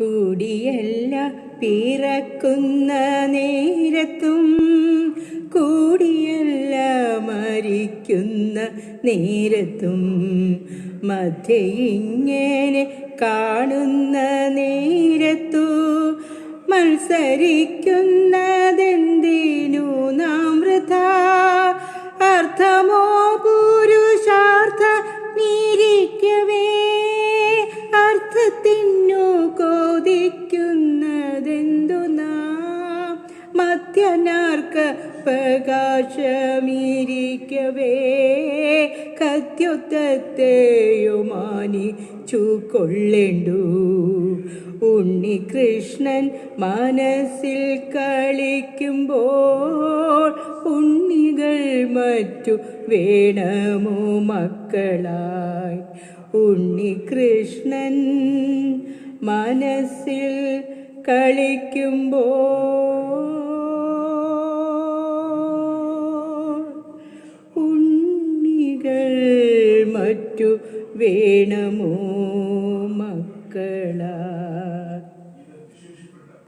കൂടിയല്ല പിറക്കുന്ന നേരത്തും കൂടിയല്ല മരിക്കുന്ന നേരത്തും മധ്യ ഇങ്ങനെ കാണുന്ന നേരത്തു മത്സരിക്കുന്നതെന്തിനു കൊതിക്കുന്നതെന്തു നാം? പ്രകാശമീരിക്കവേ പ്രകാശമിരിക്കവേ കത്യുത്തത്തെയുമാനിച്ചു ഉണ്ണി ഉണ്ണികൃഷ്ണൻ മനസ്സിൽ കളിക്കുമ്പോൾ ഉണ്ണികൾ മറ്റു വേണമോ മക്കളായി? ഉണ്ണികൃഷ്ണൻ മനസ്സിൽ കളിക്കുമ്പോൾ ഉണ്ണികൾ മറ്റു വേണമോ മക്കളാ?